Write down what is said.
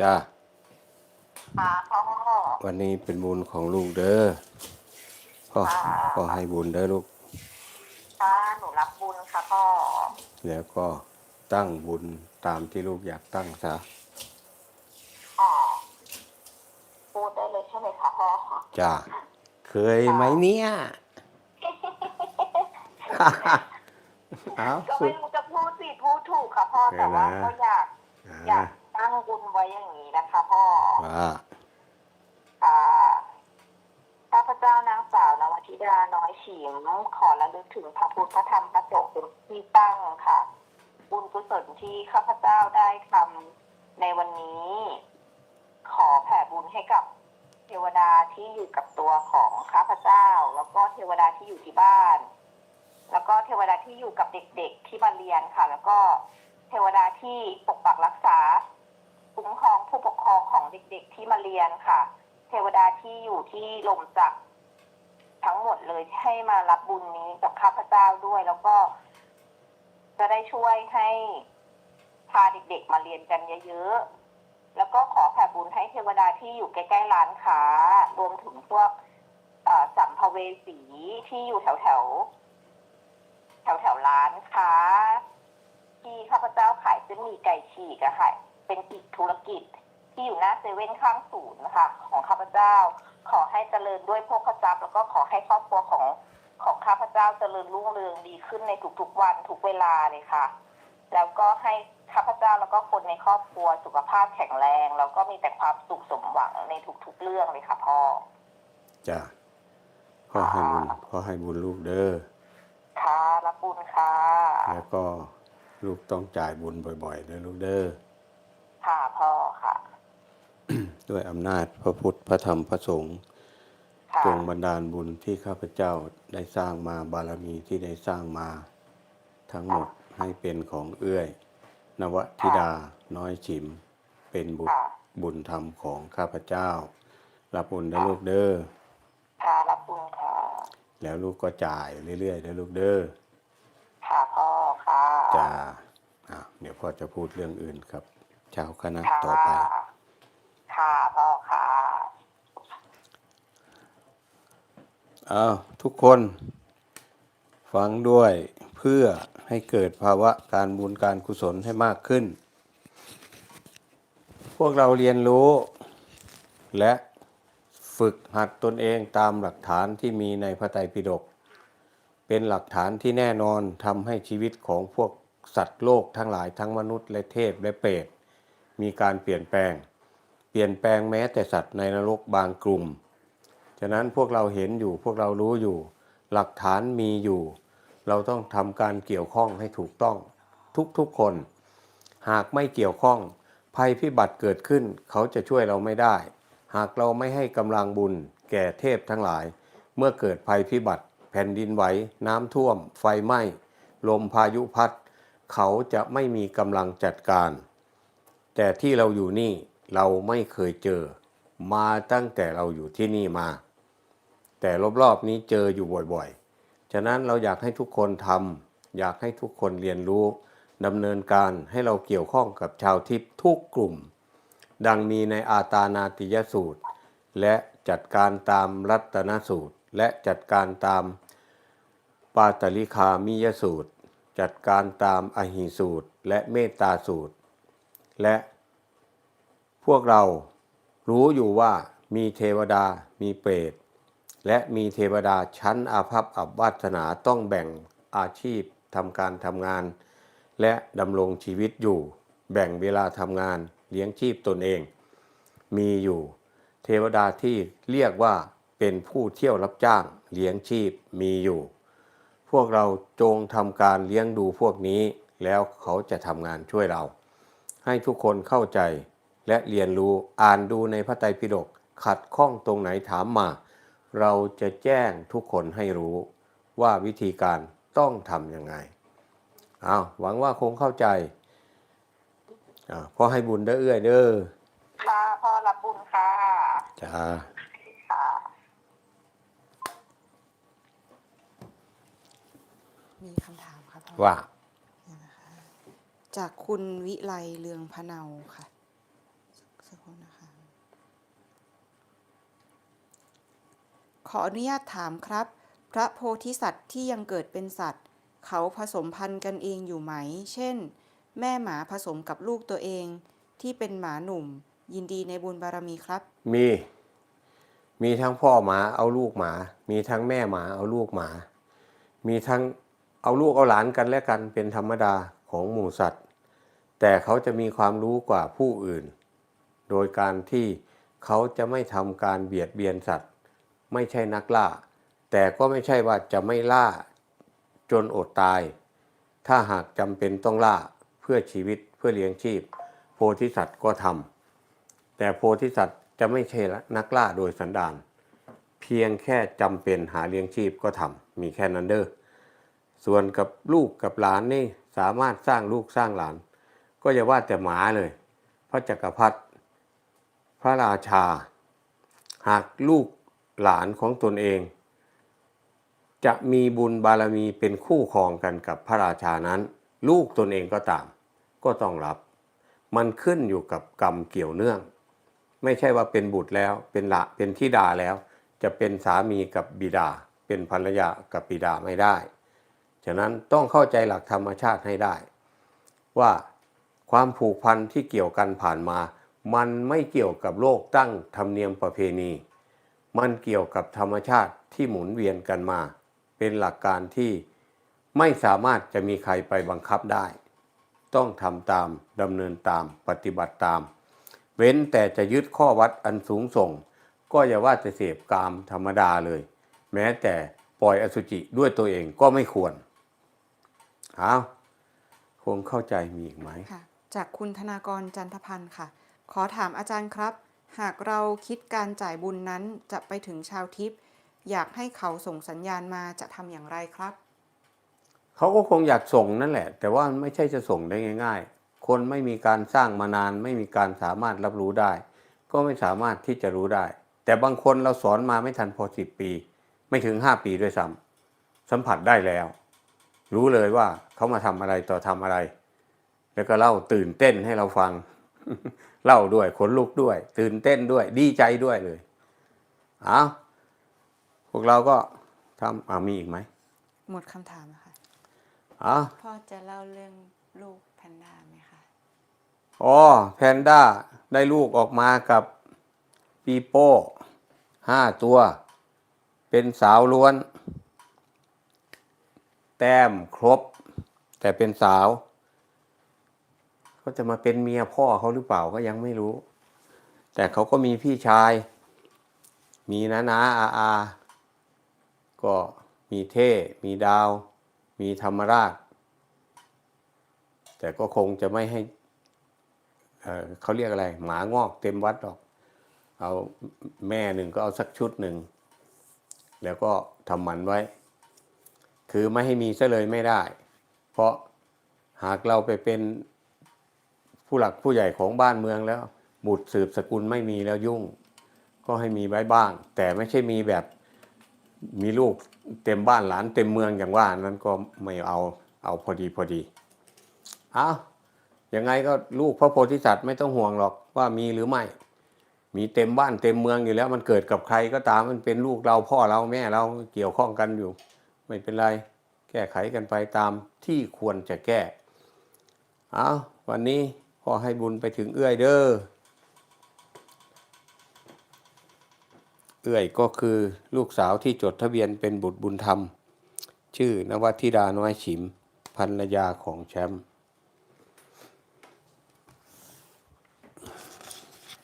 จ้าค่ะพ่อวันนี้เป็นบุญของลูกเด้อพ่อพ่อให้บุญเด้อลูกค่ะหนูรับบุญค่ะพ่อแล้วก็ตั้งบุญตามที่ลูกอยากตั้งซะอ่าพูดได้เลยใช่ไหมคะพ่อจ้าเคยไหมเนี่ยเอาก็สุไม่ดรู้จะพูดสิพูดถูกค่ะพ่อเออแต่ว่านะก็อยากอยาอ่าก ตั้งบุญไว้อย่างนี้นะคะพ่อว่า ค่ะข้าพเจ้านางสาวนวธิดาน้อยฉิมขอระลึกถึงพระพุทธพระธรรมพระสงฆ์เป็นที่ตั้งค่ะ บุญกุศลที่ข้าพเจ้าได้ทำในวันนี้ ขอแผ่บุญให้กับเทวดาที่อยู่กับตัวของข้าพเจ้า แล้วก็เทวดาที่อยู่ที่บ้าน แล้วก็เทวดาที่อยู่กับเด็กๆที่มาเรียนค่ะ แล้วก็เทวดาที่ปกปักรักษา คุ้มครองผู้ปกครองของเด็กๆที่มาเรียนค่ะ เทวดาที่อยู่ที่ลมจักรทั้งหมดเลยให้มารับบุญนี้กับข้าพเจ้าด้วย แล้วก็ จะได้ช่วยให้พาเด็กๆมาเรียนกันเยอะๆ แล้วก็ขอแผ่บุญให้เทวดาที่อยู่ใกล้ๆร้านค้ารวมถึงพวกสัมภเวสีที่อยู่แถวแถวแถวแถวๆร้านค้าที่ข้าพเจ้าขายเส้นหมี่ไก่ฉีกอะค่ะ เป็นอีกธุรกิจที่อยู่หน้าเซเว่นข้างศูนย์นะคะของข้าพเจ้า ขอให้เจริญด้วยโภคทรัพย์แล้วก็ขอให้ครอบครัวของของข้าพเจ้าเจริญรุ่งเรืองดีขึ้นในทุกๆวันทุกเวลาเลยค่ะ แล้วก็ให้ข้าพเจ้าแล้วก็คนในครอบครัวสุขภาพแข็งแรง แล้วก็มีแต่ความสุขสมหวังในทุกๆเรื่องเลยค่ะพ่อจ้าพ่อให้บุญพ่อให้บุญลูกเด้อค่ะรับบุญค่ะ แล้วก็ลูกต้องจ่ายบุญบ่อยๆเด้อลูกเด้อค่ะพ่อค่ะ ด้วยอำนาจพระพุทธพระธรรมพระสงฆ์ค่ะจงบันดาลบุญที่ข้าพเจ้าได้สร้างมาบารมีที่ได้สร้างมา ทั้งหมดให้เป็นของเอื้อย นวธิดาน้อยฉิม เป็นบุตรค่ะบุญธรรมของข้าพเจ้า รับบุญนะลูกเด้อค่ะรับบุญค่ะแล้วลูกก็จ่ายเรื่อยๆเด้อลูกเด้อค่ะพ่อค่ะจ้าอะเดี๋ยวพ่อจะพูดเรื่องอื่นครับ ชาวคณะค่ะต่อไป ค่ะพ่อค่ะอ้าวทุกคนฟังด้วยเพื่อให้เกิดภาวะการบุญการกุศลให้มากขึ้น พวกเราเรียนรู้ และฝึกหัดตนเองตามหลักฐานที่มีในพระไตรปิฎกเป็นหลักฐานที่แน่นอนทำให้ชีวิตของพวกสัตว์โลกทั้งหลายทั้งมนุษย์และเทพและเปรตมีการเปลี่ยนแปลง เปลี่ยนแปลงแม้แต่สัตว์ในนรกบางกลุ่ม ฉะนั้นพวกเราเห็นอยู่พวกเรารู้อยู่ หลักฐานมีอยู่ เราต้องทำการเกี่ยวข้องให้ถูกต้อง ทุกๆคน หากไม่เกี่ยวข้อง ภัยพิบัติเกิดขึ้น เขาจะช่วยเราไม่ได้ หากเราไม่ให้กำลังบุญ แก่เทพทั้งหลาย เมื่อเกิดภัยพิบัติ แผ่นดินไหวน้ำท่วม ไฟไหม้ลมพายุพัดเขาจะไม่มีกำลังจัดการ แต่ที่เราอยู่นี่ เราไม่เคยเจอ มาตั้งแต่เราอยู่ที่นี่มา แต่รอบๆนี้เจออยู่บ่อยๆ ฉะนั้นเราอยากให้ทุกคนทำอยากให้ทุกคนเรียนรู้ดำเนินการให้เราเกี่ยวข้องกับชาวทิพย์ทุกกลุ่ม ดังมีในอาตานาติยสูตร และจัดการตามรัตนสูตร และจัดการตามปาตลิคามิยสูตร จัดการตามอหิสูตร และเมตตาสูตร และ พวกเรารู้อยู่ว่ามีเทวดามีเปรตและมีเทวดาชั้นอาภัพอับวาสนาต้องแบ่งอาชีพทำการทำงาน และดำรงชีวิตอยู่ แบ่งเวลาทำงานเลี้ยงชีพตนเอง มีอยู่ เทวดาที่เรียกว่าเป็นผู้เที่ยวรับจ้างเลี้ยงชีพมีอยู่ พวกเราจงทำการเลี้ยงดูพวกนี้ แล้วเขาจะทำงานช่วยเรา ให้ทุกคนเข้าใจ และเรียนรู้อ่านดูในพระไตรปิฎกขัดข้องตรงไหนถามมา เราจะแจ้งทุกคนให้รู้ว่าวิธีการต้องทำยังไงอ้าวหวังว่าคงเข้าใจอาพอให้บุญเด้อเอื้อยเด้อค่ะพ่อรับบุญค่ะจ้าค่ะมีคำถามค่ะพ่อว่า จากคุณวิไลเลืองพะเนาค่ะ ส ออนุญาตถามครับ พระโพธิสัตว์ที่ยังเกิดเป็นสัตว์ เขาผสมพันธุ์กันเองอยู่ไหม เช่น แม่หมาผสมกับลูกตัวเอง ที่เป็นหมาหนุ่ม ยินดีในบุญบารมีครับ มี มีทั้งพ่อหมาเอาลูกหมา มีทั้งแม่หมาเอาลูกหมา มีทั้งเอาลูกเอาหลานกันและกันเป็นธรรมดาของหมู่สัตว์ แต่เขาจะมีความรู้กว่าผู้อื่น โดยการที่เขาจะไม่ทำการเบียดเบียนสัตว์ ไม่ใช่นักล่า แต่ก็ไม่ใช่ว่าจะไม่ล่าจนอดตาย ถ้าหากจำเป็นต้องล่าเพื่อชีวิตเพื่อเลี้ยงชีพ โพธิสัตว์ก็ทำแต่โพธิสัตว์จะไม่ใช่นักล่าโดยสันดาน เพียงแค่จำเป็นหาเลี้ยงชีพก็ทำมีแค่นั้นเด้อส่วนกับลูกกับหลานนี่สามารถสร้างลูกสร้างหลาน ก็อย่าว่าแต่หมาเลย พระจักรพรรดิพระราชา หากลูก หลานของตนเอง จะมีบุญบารมีเป็นคู่ครองกันกับพระราชานั้น ลูกตนเองก็ตาม ก็ต้องรับ มันขึ้นอยู่กับกรรมเกี่ยวเนื่อง ไม่ใช่ว่าเป็นบุตรแล้วเป็นละเป็นธิดาแล้ว จะเป็นสามีกับบิดา เป็นภรรยากับบิดาไม่ได้ ฉะนั้นต้องเข้าใจหลักธรรมชาติให้ได้ ว่าความผูกพันที่เกี่ยวกันผ่านมา มันไม่เกี่ยวกับโลกตั้งธรรมเนียมประเพณี มันเกี่ยวกับธรรมชาติที่หมุนเวียนกันมา เป็นหลักการที่ไม่สามารถจะมีใครไปบังคับได้ ต้องทำตามดำเนินตามปฏิบัติตาม เว้นแต่จะยึดข้อวัดอันสูงส่ง ก็อย่าว่าจะเสพกามธรรมดาเลย แม้แต่ปล่อยอสุจิด้วยตัวเองก็ไม่ควรเอาคงเข้าใจมีอีกไหม จากคุณธนากรจันทพันธ์ค่ะ ขอถามอาจารย์ครับ หากเราคิดการจ่ายบุญนั้นจะไปถึงชาวทิพย์อยากให้เขาส่งสัญญาณมาจะทำอย่างไรครับ เขาก็คงอยากส่งนั่นแหละ แต่ว่าไม่ใช่จะส่งได้ง่าย ๆ คนไม่มีการสร้างมานาน ไม่มีการสามารถรับรู้ได้ ก็ไม่สามารถที่จะรู้ได้ แต่บางคนเราสอนมาไม่ทันพอสิบปี ไม่ถึงห้าปีด้วยซ้ำสัมผัสได้แล้ว รู้เลยว่าเขามาทำอะไรต่อทำอะไร แล้วก็เล่าตื่นเต้นให้เราฟัง เล่าด้วยขนลุกด้วย ตื่นเต้นด้วย ดีใจด้วยเลยเอาพวกเราก็ทำอ่ามีอีกไหมหมดคำถามแล้วค่ะเอ้าพ่อจะเล่าเรื่องลูกแพนด้าไหมคะอ๋อแพนด้าได้ลูกออกมากับปีโป้ห้าตัว เป็นสาวล้วน แต้มครบ แต่เป็นสาว เขาจะมาเป็นเมียพ่อเขาหรือเปล่าก็ยังไม่รู้ แต่เขาก็มีพี่ชาย มีนานาอาอา ก็มีเท่ มีดาว มีธรรมราช แต่ก็คงจะไม่ให้เเขาเรียกอะไร หมางอกเต็มวัดหรอก เอาแม่หนึ่งก็เอาสักชุดหนึ่ง แล้วก็ทำหมันไว้ คือไม่ให้มีซะเลยไม่ได้ เพราะหากเราไปเป็น ผู้หลักผู้ใหญ่ของบ้านเมืองแล้ว บุตรสืบสกุลไม่มีแล้วยุ่ง ก็ให้มีไว้บ้าง แต่ไม่ใช่มีแบบมีลูกเต็มบ้านหลานเต็มเมืองอย่างว่านั้นก็ไม่เอาเอาพอดีพอดีเอายังไงก็ลูกพระโพธิสัตว์ไม่ต้องห่วงหรอกว่ามีหรือไม่ มีเต็มบ้านเต็มเมืองอยู่แล้ว มันเกิดกับใครก็ตามมันเป็นลูกเราพ่อเราแม่เราเกี่ยวข้องกันอยู่ ไม่เป็นไร แก้ไขกันไปตามที่ควรจะแก้เอาวันนี้ ขอให้บุญไปถึงเอื้อยเด้อ เอื้อยก็คือลูกสาวที่จดทะเบียนเป็นบุตรบุญธรรม ชื่อนวธิดาน้อยฉิมภรรยาของแชมป์